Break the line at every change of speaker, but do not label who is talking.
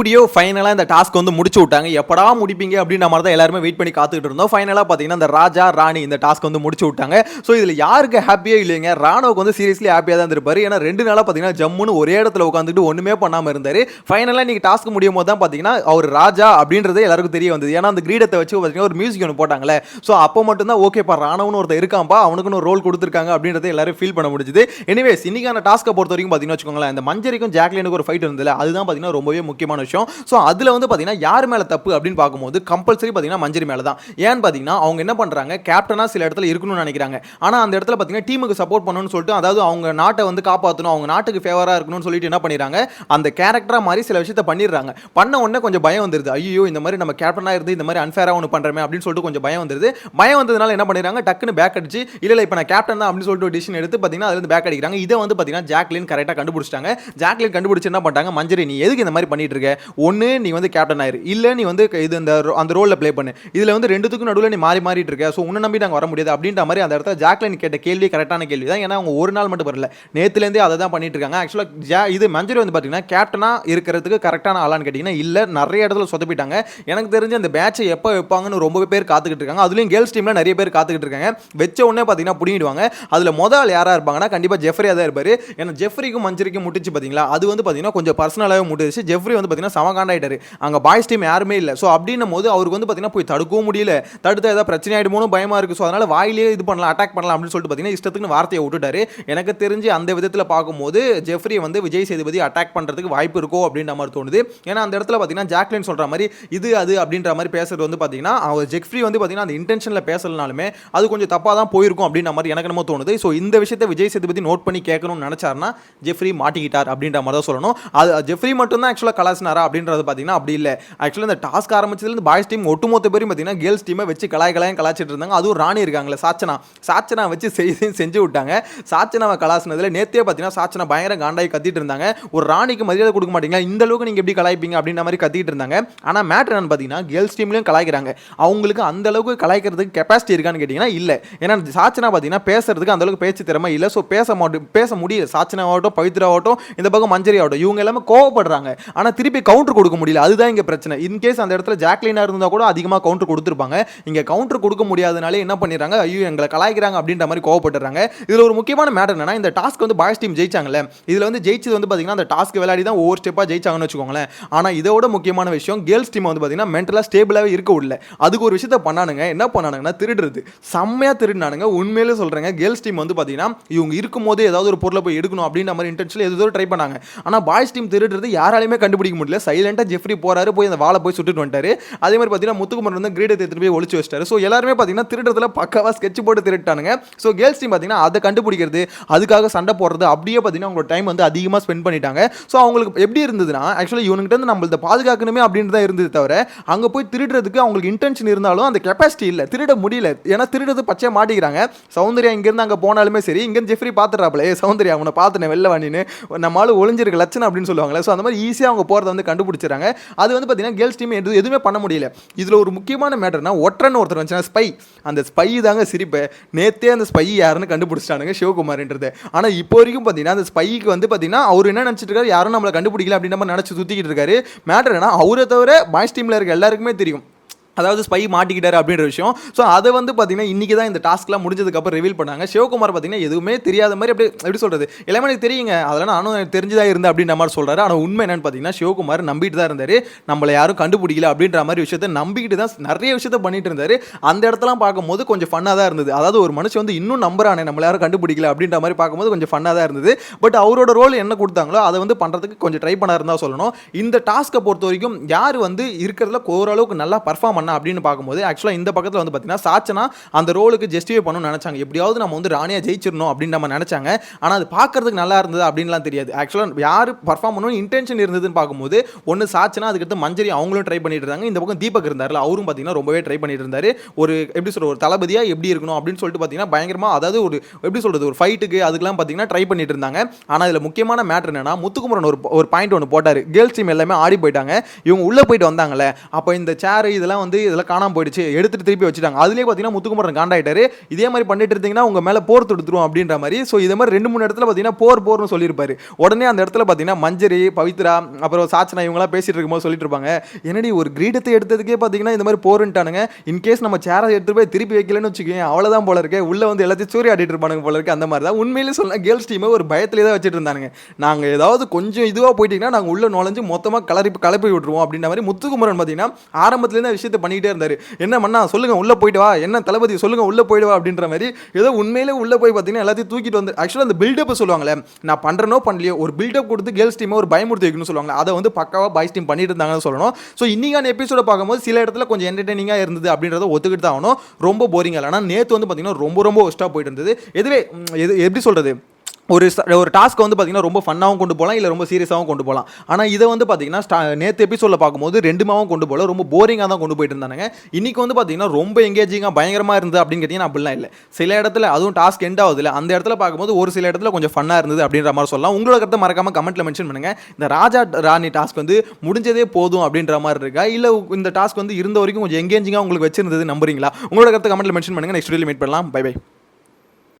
எப்படியோ ஃபைனலாக இந்த டாஸ்க் வந்து முடிச்சு விட்டாங்க. எப்படா முடிப்பீங்க அப்படின்ற மாதிரி தான் எல்லாருமே வெயிட் பண்ணி காத்துக்கிட்டு இருந்தோம். ஃபைனலாக பார்த்தீங்கன்னா இந்த ராஜா ராணி இந்த டாஸ்க் வந்து முடிச்சு விட்டாங்க. ஸோ இதில் யாருக்கு ஹாப்பியே இல்லைங்க? ராணுவுக்கு வந்து சீரியஸ்லி ஹாப்பியாக தான் இருப்பாரு ஏன்னா ரெண்டு நாளாக பார்த்தீங்கன்னா ஜம்முன்னு ஒரே இடத்துல உட்காந்துட்டு ஒன்றுமே பண்ணாமல் இருந்தார். ஃபைனலாக இன்றைக்கி டாஸ்க் முடியும் போது தான் பார்த்தீங்கன்னா அவர் ராஜா அப்படின்றதே எல்லாருக்கும் தெரிய வந்தது. ஏன்னா அந்த கிரீடத்தை வச்சு பார்த்தீங்கன்னா ஒரு மியூசிக் ஒன்று போட்டாங்களே ஸோ அப்போ மட்டும்தான் ஓகேப்பா ராணுவன்னு ஒருத்தர் இருக்காம்பா அவனுக்குன்னு ஒரு ரோல் கொடுத்துருக்காங்க அப்படின்றத எல்லாரும் ஃபீல் பண்ண முடிஞ்சுது. எனிவேஸ் இன்னைக்கான டாஸ்க்கை பொறுத்த வரைக்கும் பார்த்தீங்கன்னா வச்சுக்கோங்களேன் இந்த மஞ்சரிக்கும் ஜாக்லினுக்கு ஒரு ஃபைட் இருந்தது அதுதான் பார்த்தீங்கன்னா ரொம்பவே முக்கியமான விஷயம். ஸோ அதில் வந்து பார்த்தீங்கன்னா யார் மேலே தப்பு அப்படின்னு பார்க்கும்போது கம்பல்சரி பார்த்தீங்கன்னா மஞ்சரி மேலே தான் ஏன்னு பார்த்தீங்கன்னா அவங்க என்ன பண்ணுறாங்க கேப்டனாக சில இடத்துல இருக்கணும்னு நினைக்கிறாங்க. ஆனால் அந்த இடத்துல பார்த்தீங்கன்னா டீமுக்கு சப்போர்ட் பண்ணணும்னு சொல்லிட்டு அதாவது அவங்க நாட்டை வந்து காப்பாற்றணும் அவங்க நாட்டுக்கு ஃபேவராக இருக்கணும்னு சொல்லிட்டு என்ன பண்ணிடுறாங்க அந்த கேரக்டராக மாதிரி சில விஷயத்தை பண்ணிடுறாங்க. பண்ண உடனே கொஞ்சம் பயம் வந்துருது. ஐயோ இந்த மாதிரி நம்ம கேப்டனாக இருந்து இந்த மாதிரி அன்ஃபேராக ஒன்று பண்ணுறமே அப்படின்னு சொல்லிட்டு கொஞ்சம் பயம் வந்துருது. பயம் வந்ததுனால என்ன பண்ணிடுறாங்க டக்குன்னு பேக் அடிச்சு இல்லை இல்லை இப்போ நான் கேப்டன் தான் அப்படின்னு சொல்லிட்டு ஒரு டிசிஷன் எடுத்து பார்த்தீங்கன்னா அதுலேருந்து பேக் அடிக்கிறாங்க. இதை வந்து பார்த்தீங்கன்னா ஜாக்லின் கரெக்டாக கண்டுபிடிச்சிட்டாங்க. ஜாக்லின் கண்டுபிடிச்சி என்ன பண்ணிட்டாங்க மஞ்சரி நீ எதுக்கு இந்த மாதிரி பண்ணிட்டு இருக்க? ஒன்று நீ வந்து கேப்டன் ஆயிரு. இல்லை நீ வந்து இது இந்த அந்த ரோலில் ப்ளே பண்ணு. இதில் வந்து ரெண்டுத்துக்கும் நடுவில் நீ மாறி மாறிட்டு இருக்க. ஸோ உன்னை நம்பி நாங்கள் வர முடியாது. அப்படின்ற மாதிரி அந்த இடத்துல ஜாக்லின் கேட்ட கேள்வி கரெக்டான கேள்வி தான். ஏன்னா அவங்க ஒரு நாள் மட்டும் வரல. நேற்றுலேருந்தே அதை தான் பண்ணிட்டு இருக்காங்க. ஆக்சுவலாக ஜா இது மஞ்சரி வந்து பார்த்தீங்கன்னா கேப்டனாக இருக்கிறதுக்கு கரெக்டான ஆளான்னு கேட்டிங்கன்னா இல்லை நிறைய இடத்துல சொதப்பிட்டாங்க. எனக்கு தெரிஞ்சு அந்த பேட்சை எப்போ வைப்பாங்கன்னு ரொம்ப பேர் காத்துக்கிட்டு இருக்காங்க. அதுலேயும் கேர்ள்ஸ் டீமில் நிறைய பேர் காத்துக்கிட்டு இருக்காங்க. வச்ச உடனே பார்த்தீங்கன்னா புடிங்கிடுவாங்க. அதில் முதல் யாராக இருப்பாங்கன்னா கண்டிப்பாக ஜெஃப்ரியாக தான் இருப்பார். ஏன்னா ஜெஃப்ரிக்கும் மஞ்சரிக்கும் முட்டிச்சு பார்த்தீங்களா அது வந்து பார்த்தீங்கன்னா கொஞ்சம் பர்சனலாகவே முட்டிச்சு ஜெஃப்ரி வந்து பார்த்தீங்கன்னா சமகாண்டாயிட்டாரு. அங்கே பாய்ஸ் டீம் யாருமே இல்லை. ஸோ அப்படின்னும் போது அவருக்கு வந்து பார்த்தீங்கன்னா போய் தடுக்கவும் முடியல. தடுத்து ஏதாவது பிரச்சனை ஆகிடுமோனு பயமாக இருக்குது ஸோ அதனால் வாயிலே இது பண்ணலாம் அட்டாக் பண்ணலாம் அப்படின்னு சொல்லிட்டு பார்த்தீங்கன்னா இஷ்டத்துக்கு வார்த்தையை விட்டுட்டாரு. எனக்கு தெரிஞ்சு அந்த விதத்தில் பார்க்கும்போது ஜெஃப்ரி வந்து விஜய் சேதுபதி அட்டாக் பண்ணுறதுக்கு வாய்ப்பு இருக்கோ அப்படின்ற மாதிரி தோணுது. ஏன்னா அந்த இடத்துல பார்த்தீங்கன்னா ஜாக்லின் சொல்கிற மாதிரி இது அது அப்படின்ற மாதிரி பேசுறது வந்து பார்த்தீங்கன்னா அவர் ஜெஃப்ரி வந்து பார்த்தீங்கன்னா அந்த இன்டென்ஷனில் பேசலனாலுமே அது கொஞ்சம் தப்பாக தான் போயிருக்கும் அப்படின்ற மாதிரி எனக்கு நம்ம தோணுது. ஸோ இந்த விஷயத்தை விஜய் சேதுபதி நோட் பண்ணி கேட்கணும்னு நினச்சாருன்னா ஜெஃப்ரி மாட்டிக்கிட்டார் அப்படின்ற மாதிரி தான் சொல்லணும். அது ஜெஃப்ரி மட்டும்தான் ஆக்சுவலாக கலாசினாரா அப்படின்றது பார்த்தீங்கன்னா அப்படி இல்லை. ஆக்சுவலாக இந்த டாஸ்க் ஆரம்பிச்சதுலேருந்து பாய்ஸ் டீம் ஒட்டுமொத்த பேரும் பார்த்தீங்கன்னா கேர்ள்ஸ் டீமை வச்சு கலாய் கலாயம் கலாச்சிட்டு இருந்தாங்க. அதுவும் ராணி இருக்காங்களே சாச்சனா. சாச்சனா வச்சு செய்து செஞ்சு விட்டாங்க. சாச்சனாவை கலாசினதில் நேத்தே பார்த்தீங்கன்னா சாச்சனா பயங்கர காண்டாய் கத்திட்டு இருந்தாங்க. ஒரு ராணிக்கு மரியாதை கொடுக்க மாட்டீங்களா? இந்த அளவுக்கு நீங்கள் எப்படி கலாய்ப்பீங்க? அப்படின்ற மாதிரி கத்திட்டு இருந்தாங்க. ஆனால் மேட்ரு என்னன்னு பார்த்தீங்கன்னா கேர்ள்ஸ் டீம்லையும் கலாய்க்கிறாங்க. அவங்களுக்கு அந்த அளவுக்கு கலாய்க்கிறதுக்கு கெப்பாசிட்டி இருக்கான்னு கேட்டிங்கன்னா இல்லை. ஏன்னா சாச்சனா பார்த்தீங்கன்னா பேசுறதுக்கு அந்த அளவுக்கு பேச்சு திறமை இல்லை. ஸோ பேச மாட்டோம் பேச முடியல. சாச்சனாவாகட்டும் பவித்ராவாகட்டும் இந்த பக்கம் மஞ்சரி ஆகட்டும் இவங்க எல்லாமே கோவப்படுறாங்க. ஆனால் திருப்பி கவுண்டர் கொடுக்க முடியல. அதுதான் இங்கே பிரச்சனை. இன்கேஸ் அந்த இடத்துல ஜாக்லினாக இருந்தால் கூட அதிகமாக கவுண்டர் கொடுத்துருப்பாங்க. இங்கே கவுண்டர் கொடுக்க முடியாதனாலே என்ன பண்ணிடுறாங்க? ஐயோ எங்களை கலாய்க்கிறாங்க அப்படின்ற மாதிரி கோவப்பட்டுறாங்க. இதில் ஒரு முக்கியமான மேட்டர் என்னன்னா இந்த டாஸ்க் வந்து பாய்ஸ் டீம் ஜெயிச்சாங்கல்ல. இதில் வந்து ஜெயிச்சது வந்து பார்த்தீங்கன்னா அந்த டாஸ்க் விளையாடி தான் ஒவ்வொரு ஸ்டெப்பாக ஜெயிச்சாங்கன்னு வச்சுக்கோங்களேன். ஆனால் இதோட முக்கியமான விஷயம் கேர்ள்ஸ் டீம் வந்து பார்த்தீங்கன்னா மென்டலாக ஸ்டேபிளாகவே இருக்க விடல. அதுக்கு ஒரு விஷயத்த பண்ணானுங்க. என்ன பண்ணானுங்கன்னா திருடுறது. செம்மையாக திருடினானுங்க. உண்மையிலே சொல்கிறேங்க கேர்ள்ஸ் டீம் வந்து பார்த்தீங்கன்னா இவங்க இருக்கும்போது ஏதாவது ஒரு பொருளை போய் எடுக்கணும் அப்படின்ற மாதிரி இன்டென்ஷனில் எதோ ட்ரை பண்ணாங்க. ஆனால் பாய்ஸ் டீம் திருடுறது யாராலையுமே கண்டுபிடிக்க முடியல. சைலண்டாக ஜெஃப்ரி போறாரு போய் அந்த வாழை போய் சுட்டுட்டு வந்துட்டாரு. அதே மாதிரி பார்த்தீங்கன்னா முத்துக்குமரன் வந்து கிரீடத்தை எடுத்துட்டு போய் ஒழிச்சு வச்சிட்டாரு. ஸோ எல்லாருமே பார்த்தீங்கன்னா திருடுறதுல பக்காவாக ஸ்கெட்ச் போட்டு திருட்டானுங்க. ஸோ கேர்ள்ஸ் டீம் பார்த்தீங்கன்னா அதை கண்டுபிடிக்கிறது அதுக்காக சண்டை போடுறது அப்படியே பார்த்தீங்கன்னா அவங்களோட டைம் வந்து அதிகமாக ஸ்பெண்ட் பண்ணிட்டாங்க. ஸோ அவங்களுக்கு எப்படி இருந்ததுன்னா ஆக்சுவலாக இவனுக்கிட்ட இருந்து நம்மள பாதுகாக்கணுமே அப்படின்னு தான் இருந்தது தவிர அங்கே போய் திருடுறதுக்கு அவங்களுக்கு இன்டென்ஷன் இருந்தாலும் அந்த கெப்பாசிட்டி இல்லை. திருட முடியல. ஏன்னா திருடுறது பச்சையாக மாட்டிக்கிறாங்க. சௌந்தர்யா இங்கேருந்து அங்கே போனாலுமே சரி இங்கேருந்து ஜெஃப்ரி பார்த்துறாப்ல ஏ சௌந்தர்யா அவனை பார்த்துனேன் வெளில வாணின்னு நம்மளால ஒளிஞ்சிருக்க லட்சணம் அப்படின்னு சொல்லுவாங்களே. ஸோ அந்த மாதிரி ஈஸியாக அவங்க போகிறத வந்து கண்டுபிடிச்சிறாங்க அது வந்து பார்த்தீங்கன்னா கேர்ள்ஸ் டீம் எது எதுவுமே பண்ண முடியல. இதில் ஒரு முக்கியமான மேட்டர்னா ஒற்றன்னு ஒருத்தர் வந்துச்சுன்னா ஸ்பை அந்த ஸ்பை தாங்க சிரிப்பு. நேத்தே அந்த ஸ்பை யாருன்னு கண்டுபிடிச்சிட்டானுங்க சிவகுமார்ன்றது. ஆனால் இப்போ வரைக்கும் பார்த்தீங்கன்னா அந்த ஸ்பைக்கு வந்து பார்த்தீங்கன்னா அவர் என்ன நினச்சிட்டு இருக்காரு யாரும் நம்மளை கண்டுபிடிக்கல அப்படின்னு நம்ம நினச்சி சுற்றிக்கிட்டு இருக்காரு. மேட்டர் என்ன அவரை தவிர பாய்ஸ் டீமில் இருக்க எல்லாருக்குமே தெரியும். அதாவது ஸ்பை மாட்டிக்கிட்டாரு அப்படின்ற விஷயம். ஸோ அதை வந்து பார்த்தீங்கன்னா இன்றைக்கி தான் இந்த டாஸ்க்லாம் முடிஞ்சதுக்கப்புறம் ரிவீல் பண்ணாங்க. சிவகுமார் பார்த்தீங்கன்னா எதுவுமே தெரியாத மாதிரி அப்படியே எப்படி சொல்கிறது எல்லாமே எனக்கு தெரியுங்க. அதெல்லாம் நானும் எனக்கு தெரிஞ்சதாக இருந்தேன் அப்படின்ற மாதிரி சொல்கிறாரு ஆனால் உண்மை என்னென்னு பார்த்தீங்கன்னா சிவகுமார் நம்பிட்டு தான் இருந்தார். நம்மளை யாரும் கண்டுபிடிக்கல அப்படின்ற மாதிரி விஷயத்த நம்பிக்கிட்டு தான் நிறைய விஷயத்த பண்ணிட்டு இருந்தார். அந்த இடத்தெல்லாம் பார்க்கும்போது கொஞ்சம் ஃபன்னாக தான் இருந்தது. அதாவது ஒரு மனுஷன் வந்து இன்னும் நம்புறானே நம்மளை யாரும் கண்டுபிடிக்கல அப்படின்ற மாதிரி பார்க்கும்போது கொஞ்சம் ஃபன்னாக தான் இருந்தது. பட் அவரோட ரோல் என்ன கொடுத்தாங்களோ அதை வந்து பண்ணுறதுக்கு கொஞ்சம் ட்ரை பண்ணா இருந்தால் சொல்லணும். இந்த டாஸ்க்கை பொறுத்த வரைக்கும் யார் வந்து இருக்கிறதுல ஓரளவுக்கு நல்லா பர்ஃபார்ம் பண்ணா அப்படின்னு பார்க்கும்போது ஆக்சுவலாக இந்த பக்கத்தில் வந்து பார்த்தீங்கன்னா சாச்சனா அந்த ரோலுக்கு ஜஸ்டிஃபை பண்ணணும்னு நினச்சாங்க. எப்படியாவது நம்ம வந்து ராணியாக ஜெயிச்சிடணும் அப்படின்னு நம்ம நினச்சாங்க. ஆனால் அது பார்க்கறதுக்கு நல்லா இருந்தது அப்படின்லாம் தெரியாது. ஆக்சுவலாக யார் பர்ஃபார்ம் பண்ணணும் இன்டென்ஷன் இருந்ததுன்னு பார்க்கும்போது ஒன்று சாச்சனா அதுக்கடுத்து மஞ்சரி அவங்களும் ட்ரை பண்ணிட்டு இருந்தாங்க. இந்த பக்கம் தீபக் இருந்தார்ல அவரும் பார்த்தீங்கன்னா ரொம்பவே ட்ரை பண்ணிட்டு இருந்தார். ஒரு எப்படி சொல்ற ஒரு தளபதியாக எப்படி இருக்கணும் அப்படின்னு சொல்லிட்டு பார்த்தீங்கன்னா பயங்கரமாக அதாவது ஒரு எப்படி சொல்கிறது ஒரு ஃபைட்டுக்கு அதுக்கெல்லாம் பார்த்தீங்கன்னா ட்ரை பண்ணிட்டு இருந்தாங்க. ஆனால் இதில் முக்கியமான மேட்ரு என்னன்னா முத்துக்குமரன் ஒரு ஒரு பாயிண்ட் ஒன்று போட்டார். கேர்ள்ஸ் டீம் எல்லாமே ஆடி போயிட்டாங்க. இவங்க உள்ளே போயிட்டு வந்தாங்கல்ல அப்போ இந்த சேர் இதெல்லாம் வந்து வந்து இதெல்லாம் காணாமல் போயிடுச்சு எடுத்துட்டு திருப்பி வச்சுட்டாங்க. அதுலேயே பார்த்தீங்கன்னா முத்துக்குமரன் காண்டாயிட்டாரு. இதே மாதிரி பண்ணிட்டு இருந்தீங்கன்னா உங்கள் மேலே போர் தொடுத்துருவோம் அப்படின்ற மாதிரி. ஸோ இதே மாதிரி ரெண்டு மூணு இடத்துல பார்த்தீங்கன்னா போர் போர்னு சொல்லியிருப்பாரு. உடனே அந்த இடத்துல பார்த்தீங்கன்னா மஞ்சரி பவித்ரா அப்புறம் சாச்சனா இவங்களாம் பேசிட்டு இருக்கும்போது சொல்லிட்டு இருப்பாங்க. என்னடி ஒரு கிரீடத்தை எடுத்ததுக்கே பார்த்தீங்கன்னா இந்த மாதிரி போருன்ட்டானுங்க. இன்கேஸ் நம்ம சேரை எடுத்துட்டு போய் திருப்பி வைக்கலன்னு வச்சுக்கோங்க அவ்வளோதான் போல இருக்கு. உள்ளே வந்து எல்லாத்தையும் சூரிய ஆடிட்டு இருப்பானுங்க போல இருக்கு. அந்த மாதிரி தான். உண்மையிலே சொல்ல கேர்ள்ஸ் டீமே ஒரு பயத்திலே தான் வச்சுட்டு இருந்தானுங்க. நாங்கள் ஏதாவது கொஞ்சம் இதுவாக போயிட்டீங்கன்னா நாங்கள் உள்ளே நுழைஞ்சு மொத்தமாக கலரி கலப்பி விட்டுருவோம் அப்படின்ற மாதிரி முத்துக்குமரன் பார்த்தீங்கன்னா ஆரம்பத்துலேருந்து விஷயத்தை பண்ணிக்கிட்டே இருந்தார். என்ன மண்ணா சொல்லுங்க உள்ளே போயிட்டு வா. என்ன தளபதி சொல்லுங்க உள்ளே போயிடுவா அப்படின்ற மாதிரி ஏதோ உண்மையிலே உள்ளே போய் பார்த்தீங்கன்னா எல்லாத்தையும் தூக்கிட்டு வந்து ஆக்சுவலாக அந்த பில்டப் சொல்லுவாங்களே நான் பண்ணுறனோ பண்ணலையோ ஒரு பில்டப் கொடுத்து கேர்ள்ஸ் டீமை ஒரு பயமுறுத்தி வைக்கணும்னு சொல்லுவாங்க அதை வந்து பக்காவாக பாய்ஸ் டீம் பண்ணிட்டு இருந்தாங்கன்னு சொல்லணும். ஸோ இன்னைக்கான எபிசோட பார்க்கும்போது சில இடத்துல கொஞ்சம் என்டர்டெய்னிங்காக இருந்தது அப்படின்றத ஒத்துக்கிட்டு தான் ஆகணும். ரொம்ப போரிங் இல்லை. ஆனால் நேற்று வந்து பார்த்தீங்கன்னா ரொம்ப ரொம்ப ஒஸ்ட்டாக போயிட்டு இருந்தது. எதுவே எது எப்படி சொல்கிறது ஒரு ஒரு டாஸ்க் வந்து பார்த்தீங்கன்னா ரொம்ப ஃபன்னாகவும் கொண்டு போகலாம் இல்லை ரொம்ப சீரியஸாகவும் கொண்டு போகலாம் ஆனால் இதை வந்து பார்த்தீங்கன்னா ஸ்டா நேற்று எபிசோடில் பார்க்கும்போது ரெண்டுமாவும் கொண்டு போகல ரொம்ப போரிங்காக தான் கொண்டு போயிட்டு இருந்தாங்க இன்றைக்கி வந்து பார்த்தீங்கன்னா ரொம்ப எங்கேஜிங்காக பயங்கரமாக இருந்தது அப்படின்னு கேட்டிங்கன்னா அப்படிலாம் இல்லை. சில இடத்துல அதுவும் டாஸ்க் எண்ட் ஆகுதுல அந்த இடத்துல பார்க்கும்போது ஒரு சில இடத்துல கொஞ்சம் ஃபன்னாக இருந்தது அப்படின்ற மாதிரி சொல்லலாம். உங்களோட கருத்தை மறக்காம கமெண்ட்டில் மென்ஷன் பண்ணுங்கள் இந்த ராஜா ராணி டாஸ்க் வந்து முடிஞ்சதே போதும் அப்படின்ற மாதிரி இருக்கா? இல்லை இந்த டாஸ்க் வந்து இருந்த வரைக்கும் கொஞ்சம் எங்கேஜிங்காக உங்களுக்கு வச்சிருந்தது நம்புறீங்களா? உங்களோட கருத்தை கமெண்ட்டில் மென்ஷன் பண்ணுங்க. நெக்ஸ்ட் வீடியோ மீட் பண்ணலாம். Bye bye